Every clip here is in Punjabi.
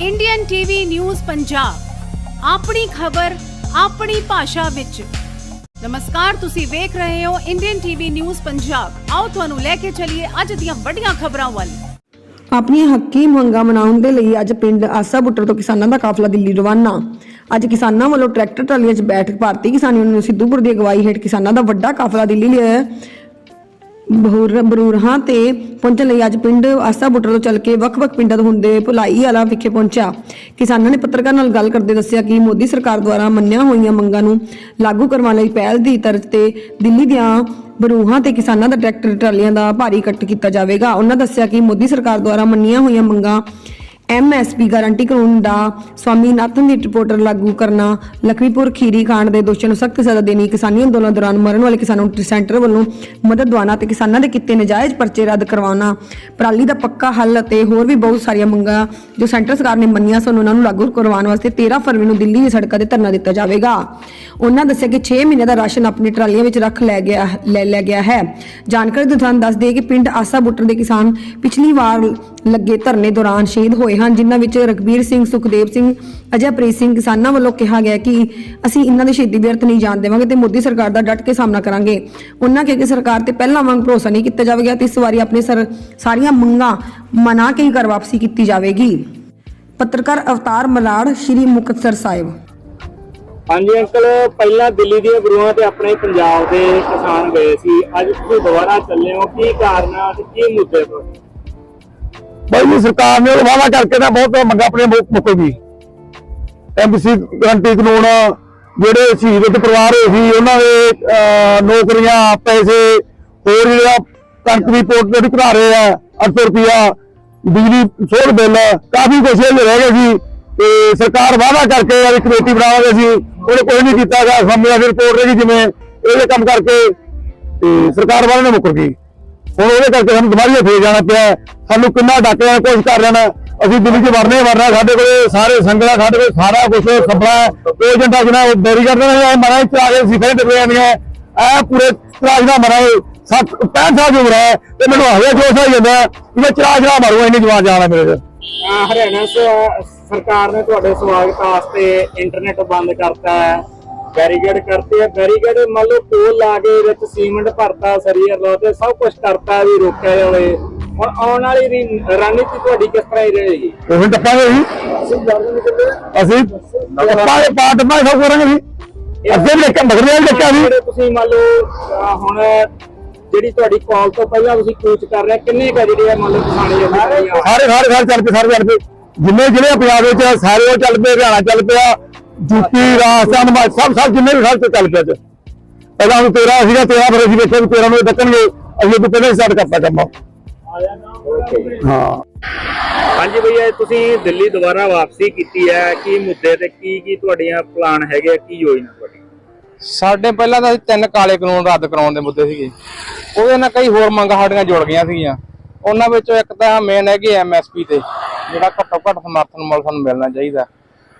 ਇੰਡੀਅਨ ਟੀਵੀ ਨਿਊਜ਼ ਪੰਜਾਬ ਆਪਣੀ ਖਬਰ, ਆਪਣੀ ਭਾਸ਼ਾ ਵਿੱਚ। ਨਮਸਕਾਰ, ਤੁਸੀਂ ਵੇਖ ਰਹੇ ਹੋ ਇੰਡੀਅਨ ਟੀਵੀ ਨਿਊਜ਼ ਪੰਜਾਬ ਆਓ ਤੁਹਾਨੂੰ ਲੈ ਕੇ ਚੱਲੀਏ ਅੱਜ ਦੀਆਂ ਵੱਡੀਆਂ ਖਬਰਾਂ ਵੱਲ। ਆਪਣੀਆਂ ਹੱਕੀ ਮੰਗਾਂ ਮਨਾਉਣ ਦੇ ਲਈ ਅੱਜ ਪਿੰਡ ਆਸਾ ਬੁੱਟਰ ਤੋਂ ਕਿਸਾਨਾਂ ਦਾ ਕਾਫਲਾ ਦਿੱਲੀ ਰਵਾਨਾ। ਅੱਜ ਕਿਸਾਨਾਂ ਵੱਲੋਂ ਟਰੈਕਟਰ ਟਰਾਲੀਆਂ 'ਚ ਬੈਠ ਭਾਰਤੀ ਕਿਸਾਨ ਯੂਨੀਅਨ ਸਿੱਧੂਪੁਰ ਦੀ ਅਗਵਾਈ ਹੇਠ ਕਿਸਾਨਾਂ ਦਾ ਵੱਡਾ ਕਾਫਲਾ ਦਿੱਲੀ ਲਿਆ ਬਹੂਰ ਬਰੂਰਹਾਂ ਤੇ ਪਹੁੰਚਣ ਲਈ ਅੱਜ ਪਿੰਡ ਆਸਾ ਬੁੱਟਰ ਤੋਂ ਚੱਲ ਕੇ ਵੱਖ-ਵੱਖ ਪਿੰਡਾਂ ਤੋਂ ਹੁੰਦੇ ਭੁਲਾਈ ਵਾਲਾ ਵਿਖੇ ਪਹੁੰਚਿਆ। ਕਿਸਾਨਾਂ ਨੇ ਪੱਤਰਕਾਰ ਨਾਲ ਗੱਲ ਕਰਦੇ ਦੱਸਿਆ ਕਿ ਮੋਦੀ ਸਰਕਾਰ ਦੁਆਰਾ ਮੰਨਿਆ ਹੋਈਆਂ ਮੰਗਾਂ ਨੂੰ ਲਾਗੂ ਕਰਵਾਉਣ ਲਈ ਪਹਿਲ ਦੀ ਤਰਜ਼ ਤੇ ਦਿੱਲੀ ਦੀਆਂ ਬਰੂਹਾਂ ਤੇ ਕਿਸਾਨਾਂ ਦਾ ਟਰੈਕਟਰ ਟਰਾਲੀਆਂ ਦਾ ਭਾਰੀ ਕੱਟ ਕੀਤਾ ਜਾਵੇਗਾ। ਉਹਨਾਂ ਦੱਸਿਆ ਕਿ ਮੋਦੀ ਸਰਕਾਰ ਦੁਆਰਾ ਮੰਨੀਆਂ ਹੋਈਆਂ ਮੰਗਾਂ ਐਮਐਸਪੀ ਗਾਰੰਟੀ ਕਾਨੂੰਨ ਦਾ ਸਵਾਮੀਨਾਥਨ ਦੀ ਰਿਪੋਰਟਰ ਲਾਗੂ ਕਰਨਾ, ਲਖਵੀਪੁਰ ਖੀਰੀ ਕਾਂਡ ਦੇ ਦੋਸ਼ੀਆਂ ਨੂੰ ਸਖਤ ਸਜ਼ਾ ਦੇਣੀ, ਕਿਸਾਨੀ ਅੰਦੋਲਨ ਦੌਰਾਨ ਮਰਨ ਵਾਲੇ ਕਿਸਾਨਾਂ ਨੂੰ ਸੈਂਟਰ ਵੱਲੋਂ ਮਦਦ ਦਵਾਉਣਾ ਤੇ ਕਿਸਾਨਾਂ ਦੇ ਕੀਤੇ ਨਜਾਇਜ਼ ਪਰਚੇ ਰੱਦ ਕਰਵਾਉਣਾ। ਪਰਾਲੀ ਦਾ ਪੱਕਾ ਹੱਲ ਅਤੇ ਹੋਰ ਵੀ ਬਹੁਤ ਸਾਰੀਆਂ ਮੰਗਾਂ ਜੋ ਸੈਂਟਰ ਸਰਕਾਰ ਨੇ ਮੰਨੀਆਂ ਸਨ, ਉਹਨਾਂ ਨੂੰ ਲਾਗੂ ਕਰਵਾਉਣ ਵਾਸਤੇ 13 ਫਰਵਰੀ ਨੂੰ ਦਿੱਲੀ ਦੀ ਸੜਕਾਂ ਤੇ ਧਰਨਾ ਦਿੱਤਾ ਜਾਵੇਗਾ। ਉਹਨਾਂ ਦੱਸਿਆ ਕਿ 6 ਮਹੀਨੇ ਦਾ ਰਾਸ਼ਨ ਆਪਣੀ ਟਰਾਲੀਆਂ ਵਿੱਚ ਰੱਖ ਲੈ ਗਿਆ, ਲੈ ਲਿਆ ਗਿਆ ਹੈ। ਜਾਣਕਾਰੀ ਦੇ ਦੌਰਾਨ ਦੱਸਦੇ ਕਿ ਪਿੰਡ ਆਸਾ ਬੁੱਟਰ ਦੇ ਕਿਸਾਨ ਪਿਛਲੀ ਵਾਰ ਲੱਗੇ ਧਰਨੇ ਦੌਰਾਨ ਸ਼ਹੀਦ ਹੋਏ ਹਨ, ਜਿਨ੍ਹਾਂ ਵਿੱਚ ਰਗਬੀਰ ਸਿੰਘ, ਸੁਖਦੇਵ ਸਿੰਘ, ਅਜੈਪ੍ਰੀਤ ਸਿੰਘ ਕਿਸਾਨਾਂ ਵੱਲੋਂ ਕਿਹਾ ਗਿਆ ਕਿ ਅਸੀਂ ਇਹਨਾਂ ਦੇ ਸ਼ਹੀਦੀ ਵਿਅਰਥ ਨਹੀਂ ਜਾਣ ਦੇਵਾਂਗੇ ਤੇ ਮੋਦੀ ਸਰਕਾਰ ਦਾ ਡਟ ਕੇ ਸਾਹਮਣਾ ਕਰਾਂਗੇ। ਉਹਨਾਂ ਕਿਹਾ ਕਿ ਸਰਕਾਰ ਤੇ ਪਹਿਲਾਂ ਵਾਂਗ ਭਰੋਸਾ ਨਹੀਂ ਕੀਤਾ ਜਾਵੇਗਾ ਤੇ ਇਸ ਵਾਰੀ ਆਪਣੀ ਸਾਰੀਆਂ ਮੰਗਾਂ ਮਨਾ ਕੇ ਹੀ ਕਰ ਵਾਪਸੀ ਕੀਤੀ ਜਾਵੇਗੀ। ਪੱਤਰਕਾਰ ਅਵਤਾਰ ਮਲਾੜ, ਸ਼੍ਰੀ ਮੁਕਤਸਰ ਸਾਹਿਬ। ਹਾਂਜੀ ਅੰਕਲ, ਪਹਿਲਾਂ ਦਿੱਲੀ ਦੀਆਂ ਬਰੂਹਾਂ ਤੇ ਆਪਣੇ ਪੰਜਾਬ ਦੇ ਕਿਸਾਨ ਗਏ ਸੀ। ਅੱਜ ਤੁਸੀਂ ਦੁਬਾਰਾ ਚੱਲੇ ਹੋ, ਕੀ ਕਾਰਨ ਆ ਤੇ ਕੀ ਮੁੱਦੇ ਤੋਂ ਬਾਈ ਜੀ, ਸਰਕਾਰ ਨੇ ਉਹ ਵਾਅਦਾ ਕਰਕੇ ਤਾਂ ਬਹੁਤ ਮੰਗਾਂ ਆਪਣੀਆਂ ਮੁੱਕ ਮੁੱਕ ਗਈ ਐਮਬੀਸੀ ਗਰੰਟੀ ਕਾਨੂੰਨ, ਜਿਹੜੇ ਸ਼ਹੀਦ ਦੇ ਪਰਿਵਾਰ ਹੋਏ ਸੀ, ਉਹਨਾਂ ਦੇ ਨੌਕਰੀਆਂ, ਪੈਸੇ, ਹੋਰ ਜਿਹੜਾ ਕਣਕ ਦੀ ਪੋਰਟ ਤੇ ਘਟਾ ਰਹੇ ਆ 800 ਰੁਪਿਆ ਬਿਜਲੀ ਸੋਧ ਬਿੱਲ ਕਾਫੀ ਕੁਛ ਇਹ ਰਹਿ ਗਏ ਸੀ। ਤੇ ਸਰਕਾਰ ਵਾਅਦਾ ਕਰਕੇ ਵਾਲੀ ਕਮੇਟੀ ਬਣਾਵਾਂਗੇ ਸੀ ਉਹਨੇ ਕੋਈ ਨਹੀਂ ਕੀਤਾ ਗਾ ਸਾਹਮਣੇ ਆ ਰਿਪੋਰਟ ਰਹੀ ਜਿਵੇਂ ਇਹਦੇ ਕੰਮ ਕਰਕੇ, ਤੇ ਸਰਕਾਰ ਵਾਲੇ ਨੇ ਮੁੱਕਰ ਗਈ। ਹੁਣ ਉਹਦੇ ਕਰਕੇ ਸਾਨੂੰ ਦੁਬਾਰਾ ਫੇਰ ਜਾਣਾ ਪਿਆ ਸਾਨੂੰ ਕਿੰਨਾ ਡਾਕਿਆ ਕੋਸ਼ਿਸ਼ ਕਰ ਲੈਣਾ। ਅਸੀਂ ਦਿੱਲੀ 'ਚ ਵੜਨੇ ਵੜਨਾ, ਸਾਡੇ ਕੋਲੇ ਸਾਰੇ ਸੰਗਲਾ, ਸਾਡੇ ਕੋਲ ਸਾਰਾ ਕੁਝ ਖੱਬਾ ਏਜੰਟਾ ਜਨਾ ਬੈਰੀ ਕਰਦੇ ਨੇ ਐ ਮਰਾਂ ਕੇ ਸਿਖਰੇ ਤੇ ਜਾਂਦੀਆਂ ਐ ਪੂਰੇ ਤਰਾਜ ਨਾਲ ਮਰਾਏ 60 65 ਸਾਲ ਦੀ ਉਮਰ ਹੈ ਤੇ ਮੈਨੂੰ ਹਜੇ ਜੋਸ਼ ਆਈ ਜਾਂਦਾ ਕਿ ਮੈਂ ਚਰਾਜ ਨਾਲ ਮਾਰੂ, ਇੰਨੀ ਜਵਾਨ ਜਾਣਾ ਮੇਰੇ ਤੇ ਹਰਿਆਣਾ ਸ- ਸਰਕਾਰ ਨੇ ਤੁਹਾਡੇ ਸਵਾਗਤ ਵਾਸਤੇ ਇੰਟਰਨੈਟ ਬੰਦ ਕਰਤਾ ਹੈ। ਬੈਰੀਕੇਡ ਕਰਤੇ ਆ। ਬੈਰੀਕੇਡ ਮੰਨ ਲਓ ਕੋਲ ਲਾ ਕੇ ਵਿੱਚ ਸੀਮੈਂਟ ਭਰਤਾ ਸਰੀਰ ਲਾ ਤੇ ਸਭ ਕੁਝ ਕਰਤਾ ਵੀ ਰੋਕਿਆ ਜਾਵੇ। ਹੁਣ ਆਉਣ ਵਾਲੀ ਰੀ- ਰਣਨੀਤੀ ਤੁਹਾਡੀ ਕਿਸ ਤਰ੍ਹਾਂ ਹੀ ਰਹੇਗੀ? ਉਹ ਟੱਪਾਂਗੇ ਜੀ? ਅਸੀਂ ਟੱਪਾਂਗੇ ਪਾ ਟੱਪਾਂਗੇ ਸਭ ਕਰਾਂਗੇ ਜੀ। ਅੱਗੇ ਵੀ ਦੇਖਿਆ ਮਗਰ ਵੀ ਦੇਖਿਆ ਜੀ। ਤੁਸੀਂ ਮੰਨ ਲਓ ਹੁਣ ਜਿਹੜੀ ਤੁਹਾਡੀ ਕਾਲ ਤੋਂ ਪਹਿਲਾਂ ਤੁਸੀਂ ਕੂਚ ਕਰ ਰਹੇ ਕਿੰਨੇ ਕਾ ਜਿਹੜੇ ਆ ਮੰਨ ਲਓ ਸਾਰੇ ਸਾਰੇ ਸਾਰੇ ਚੱਲ ਪਏ ਸਾਰੇ ਚੱਲ ਪਏ। ਜਿੰਨੇ ਜ਼ਿਲ੍ਹੇ ਪੰਜਾਬ ਵਿੱਚ ਸਾਰੇ ਉਹ ਚੱਲ ਪਏ ਹਰਿਆਣਾ ਚੱਲ ਪਿਆ। ਯੂਪੀ ਰਾਜਸਥਾਨ ਹਿਮਾਚਲ ਸਭ ਸਭ ਜਿੰਨੇ ਵੀ ਸਾਰੇ ਚੱਲ ਪਿਆ ਅੱਜ ਪਹਿਲਾਂ ਉਹ 13 ਸੀਗਾ 13 ਫਿਰ ਅਸੀਂ ਵੇਖਿਆ ਵੀ 13 ਨੂੰ ਡੱਕਣਗੇ ਅਸੀਂ ਤੋਂ ਪਹਿਲਾਂ ਸਟਾਰਟ ਕਰਤਾ ਕੰਮ। ਹਾਂ। ਹਾਂਜੀ ਭਈਆ ਤੁਸੀਂ ਦਿੱਲੀ ਦੁਬਾਰਾ ਵਾਪਸੀ ਕੀਤੀ ਹੈ ਕੀ ਮੁੱਦੇ ਤੇ ਕੀ ਕੀ ਤੁਹਾਡੀਆਂ ਪਲਾਨ ਹੈਗੇ ਕੀ ਯੋਜਨਾ ਤੁਹਾਡੀ? ਸਾਡੇ ਪਹਿਲਾਂ ਤਾਂ ਅਸੀਂ ਤਿੰਨ ਕਾਲੇ ਕਾਨੂੰਨ ਰੱਦ ਕਰਾਉਣ ਦੇ ਮੁੱਦੇ ਸੀਗੇ। ਉਹਦੇ ਨਾਲ ਕਈ ਹੋਰ ਮੰਗਾਂ ਸਾਡੀਆਂ ਜੁੜ ਗਈਆਂ ਸੀਗੀਆਂ। ਉਹਨਾਂ ਵਿੱਚੋਂ ਇੱਕ ਤਾਂ ਮੇਨ ਹੈਗੀ ਐਮਐਸਪੀ ਤੇ ਜਿਹੜਾ ਘੱਟੋ ਘੱਟ ਸਮਰਥਨ ਮੁੱਲ ਸਾਨੂੰ ਮਿਲਣਾ ਚਾਹੀਦਾ।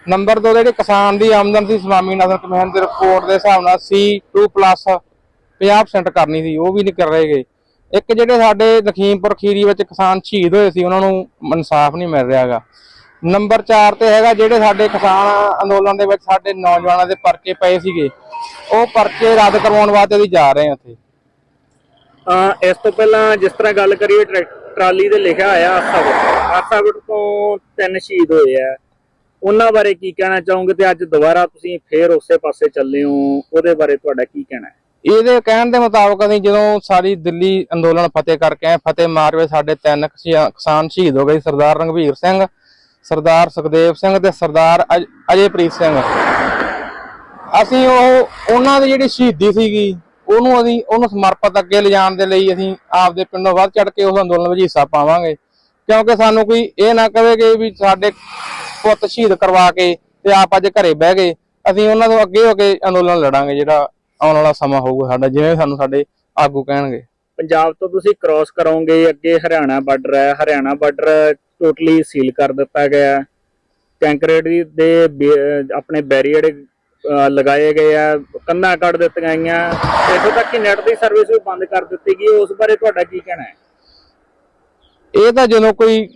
ਨੰਬਰ 2 ਜਿਹੜੀ ਕਿਸਾਨ ਦੀ ਆਮਦਨ ਸੀ ਸਵਾਮੀਨਾਥਨ ਕਮਿਸ਼ਨ ਦੀ ਰਿਪੋਰਟ ਦੇ ਹਿਸਾਬ ਨਾਲ C2 ਪਲੱਸ 50% ਕਰਨੀ ਸੀ, ਉਹ ਵੀ ਨਹੀਂ ਕਰ ਰਹੇਗੇ ਇੱਕ ਜਿਹੜੇ ਸਾਡੇ ਲਖੀਮਪੁਰ ਖੀਰੀ ਵਿੱਚ ਕਿਸਾਨ ਸ਼ਹੀਦ ਹੋਏ ਸੀ, ਉਹਨਾਂ ਨੂੰ ਇਨਸਾਫ ਨਹੀਂ ਮਿਲ ਰਿਹਾਗਾ ਨੰਬਰ 4 ਤੇ ਹੈਗਾ ਜਿਹੜੇ ਸਾਡੇ ਕਿਸਾਨ ਅੰਦੋਲਨ ਦੇ ਵਿੱਚ ਸਾਡੇ ਨੌਜਵਾਨਾਂ ਦੇ ਪਰਚੇ ਪਏ ਸੀਗੇ, ਉਹ ਪਰਚੇ ਰੱਦ ਕਰਵਾਉਣ ਵਾਸਤੇ ਅਸੀਂ ਜਾ ਰਹੇ ਹਾਂ ਉੱਥੇ। ਅਹ ਇਸ ਤੋਂ ਪਹਿਲਾਂ ਜਿਸ ਤਰ੍ਹਾਂ ਗੱਲ ਕਰੀਏ ਟਰੈਕ- ਟਰਾਲੀ ਤੇ ਲਿਖਿਆ ਹੋਇਆ ਆਸਾਵਟ ਆਸਾਵਟ ਤੋਂ ਤਿੰਨ ਸ਼ਹੀਦ ਹੋਏ ਆ। ਉਹਨਾਂ ਬਾਰੇ ਕੀ ਕਹਿਣਾ ਚਾਹੋਗੇ ਤੇ ਅੱਜ ਦੁਬਾਰਾ ਤੁਸੀਂ ਫੇਰ ਉਸੇ ਪਾਸੇ ਚੱਲੇ ਹੋ? ਉਹਦੇ ਬਾਰੇ ਤੁਹਾਡਾ ਕੀ ਕਹਿਣਾ ਹੈ? ਇਹਦੇ ਕਹਿਣ ਦੇ ਮੁਤਾਬਕ ਅਸੀਂ ਜਦੋਂ ਸਾਰੀ ਦਿੱਲੀ ਅੰਦੋਲਨ ਫਤਿਹ ਕਰਕੇ ਆਏ, ਫਤਿਹ ਮਾਰਵੇ ਸਾਡੇ ਤਿੰਨ ਕਿਸਾਨ ਸ਼ਹੀਦ ਹੋ ਗਏ ਸਰਦਾਰ ਰੰਗਵੀਰ ਸਿੰਘ, ਸਰਦਾਰ ਸੁਖਦੇਵ ਸਿੰਘ ਤੇ ਸਰਦਾਰ ਅਜੇਪ੍ਰੀਤ ਸਿੰਘ। ਅਸੀਂ ਉਹ ਉਹਨਾਂ ਦੀ ਜਿਹੜੀ ਸ਼ਹੀਦੀ ਸੀਗੀ, ਉਹਨੂੰ ਅਸੀਂ ਉਹਨੂੰ ਸਮਰਪਿਤ ਅੱਗੇ ਲਿਜਾਣ ਦੇ ਲਈ ਅਸੀਂ ਆਪਦੇ ਪਿੰਡੋਂ ਵੱਧ ਚੜ ਕੇ ਉਸ ਅੰਦੋਲਨ ਵਿੱਚ ਹਿੱਸਾ ਪਾਵਾਂਗੇ। ਕਿਉਂਕਿ ਸਾਨੂੰ ਕੋਈ ਇਹ ਨਾ ਕਹੇ ਕਹੇਗੇ ਵੀ ਸਾਡੇ ਪੁੱਤ ਸ਼ਹੀਦ ਕਰਵਾ ਕੇ ਤੇ ਆਪ ਅੱਜ ਘਰੇ ਬਹਿ ਗਏ। ਅਸੀਂ ਉਹਨਾਂ ਤੋਂ ਅੱਗੇ ਹੋ ਕੇ ਅੰਦੋਲਨ ਲੜਾਂਗੇ ਜਿਹੜਾ ਆਉਣ ਵਾਲਾ ਸਮਾਂ ਹੋਊਗਾ ਸਾਡਾ ਜਿਵੇਂ ਸਾਨੂੰ ਸਾਡੇ ਆਗੂ ਕਹਿਣਗੇ। ਪੰਜਾਬ ਤੋਂ ਤੁਸੀਂ ਕ੍ਰਾਸ ਕਰੋਗੇ ਅੱਗੇ ਹਰਿਆਣਾ ਬਾਰਡਰ ਹੈ। ਹਰਿਆਣਾ ਬਾਰਡਰ ਟੋਟਲੀ ਸੀਲ ਕਰ ਦਿੱਤਾ ਗਿਆ। ਕੰਕਰੀਟ ਦੀ ਆਪਣੇ ਬੈਰੀਅਰ ਲਗਾਏ ਗਏ ਆ ਕੰਧਾਂ ਕੱਢ ਦਿੱਤੀਆਂ ਗਈਆਂ। ਇੱਥੋਂ ਤੱਕ ਕਿ ਨੈਟ ਦੀ ਸਰਵਿਸ ਵੀ ਬੰਦ ਕਰ ਦਿੱਤੀ ਗਈ। ਉਸ ਬਾਰੇ ਤੁਹਾਡਾ ਕੀ ਕਹਿਣਾ ਹੈ? ਇਹ ਤਾਂ ਜਦੋਂ ਕੋਈ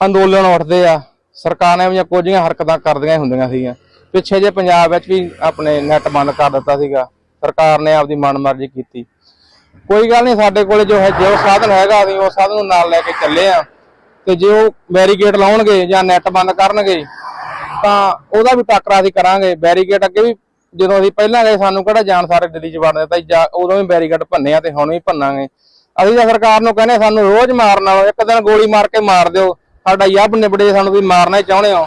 ਅੰਦੋਲਨ ਉੱਠਦੇ ਆ ਸਰਕਾਰ ਨੇ ਵੀ ਕੁਝੀਆਂ ਹਰਕਤਾਂ ਕਰਦੀਆਂ ਹੁੰਦੀਆਂ ਸੀਗੀਆਂ। ਪਿੱਛੇ ਜੇ ਪੰਜਾਬ ਵਿੱਚ ਵੀ ਆਪਣੇ ਨੈਟ ਬੰਦ ਕਰ ਦਿੱਤਾ ਸੀਗਾ। ਸਰਕਾਰ ਨੇ ਆਪਦੀ ਮਨਮਰਜ਼ੀ ਕੀਤੀ। ਕੋਈ ਗੱਲ ਨਹੀਂ ਸਾਡੇ ਕੋਲੇ ਜੋ ਹੈ ਜੋ ਸਾਧਨ ਹੈਗਾ ਅਸੀਂ ਉਹ ਸਾਧਨ ਨੂੰ ਨਾਲ ਲੈ ਕੇ ਚੱਲੇ ਆ। ਤੇ ਜੇ ਉਹ ਬੈਰੀਕੇਡ ਲਾਉਣਗੇ ਜਾਂ ਨੈਟ ਬੰਦ ਕਰਨਗੇ ਤਾਂ ਉਹਦਾ ਵੀ ਟੱਕਰਾ ਅਸੀਂ ਕਰਾਂਗੇ। ਬੈਰੀਕੇਡ ਅੱਗੇ ਵੀ ਜਦੋਂ ਅਸੀਂ ਪਹਿਲਾਂ ਗਏ ਸਾਨੂੰ ਕਿਹੜਾ ਜਾਣ ਸਾਰੇ ਦਿੱਲੀ ਚ ਵੜ ਦਿੱਤਾ ਸੀ, ਉਦੋਂ ਵੀ ਬੈਰੀਕੇਡ ਭੰਨਿਆ ਤੇ ਹੁਣ ਵੀ ਭੰਨਾਂਗੇ। ਅਸੀਂ ਤਾਂ ਸਰਕਾਰ ਨੂੰ ਕਹਿੰਦੇ ਸਾਨੂੰ ਰੋਜ਼ ਮਾਰਨ ਨਾਲੋਂ ਇੱਕ ਦਿਨ ਗੋਲੀ ਮਾਰ ਕੇ ਮਾਰ ਦਿਓ। ਸਾਡਾ ਯੱਬ ਨਿਬੜੇ ਸਾਨੂੰ ਤੁਸੀਂ ਮਾਰਨਾ ਚਾਹੁੰਦੇ ਹੋ।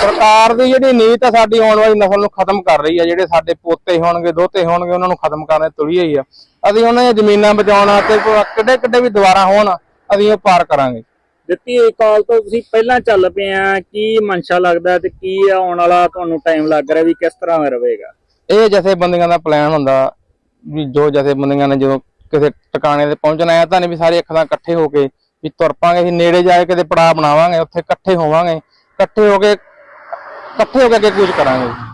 ਸਰਕਾਰ ਦੀ ਜਿਹੜੀ ਨੀਤ ਆ ਸਾਡੀ ਆਉਣ ਵਾਲੀ ਨਸਲ ਨੂੰ ਖਤਮ ਕਰ ਰਹੀ ਆ। ਜਿਹੜੇ ਸਾਡੇ ਪੋਤੇ ਹੋਣਗੇ ਦੋਤੇ ਹੋਣਗੇ ਉਹਨਾਂ ਨੂੰ ਖਤਮ ਕਰਨ ਤੁਲੀ ਹੋਈ ਆ। ਅਸੀਂ ਉਹਨਾਂ ਦੀਆਂ ਜ਼ਮੀਨਾਂ ਬਚਾਉਣਾ ਤੇ ਕਿੱਡੇ ਕਿੱਡੇ ਵੀ ਦੁਬਾਰਾ ਹੋਣ ਅਸੀਂ ਉਹ ਪਾਰ ਕਰਾਂਗੇ। ਦਿੱਤੀ ਹੋਈ ਕਾਲ ਤੋਂ ਤੁਸੀਂ ਪਹਿਲਾਂ ਚੱਲ ਪਏ ਆ ਕੀ ਮਨਸ਼ਾ ਲੱਗਦਾ ਤੇ ਕੀ ਆਉਣ ਵਾਲਾ ਤੁਹਾਨੂੰ ਟਾਈਮ ਲੱਗ ਰਿਹਾ ਵੀ ਕਿਸ ਤਰ੍ਹਾਂ ਰਹੇਗਾ? ਇਹ ਜਥੇਬੰਦੀਆਂ ਦਾ ਪਲਾਨ ਹੁੰਦਾ ਵੀ ਜੋ ਜਥੇਬੰਦੀਆਂ ਨੇ ਜਦੋਂ ਕਿਸੇ ਟਿਕਾਣੇ ਤੇ ਪਹੁੰਚਣਾ ਹੈ ਤਾਂ ਨਹੀਂ ਵੀ ਸਾਰੇ ਤਾਂ ਇਕੱਠੇ ਹੋ ਕੇ ਵੀ ਤੁਰ ਪਾਂਗੇ, ਅਸੀਂ ਨੇੜੇ ਜਾ ਕੇ ਕਿਤੇ ਪੜਾਅ ਬਣਾਵਾਂਗੇ, ਉੱਥੇ ਇਕੱਠੇ ਹੋਵਾਂਗੇ, ਇਕੱਠੇ ਹੋ ਕੇ, ਇਕੱਠੇ ਹੋ ਕੇ ਅੱਗੇ ਕੁਝ ਕਰਾਂਗੇ।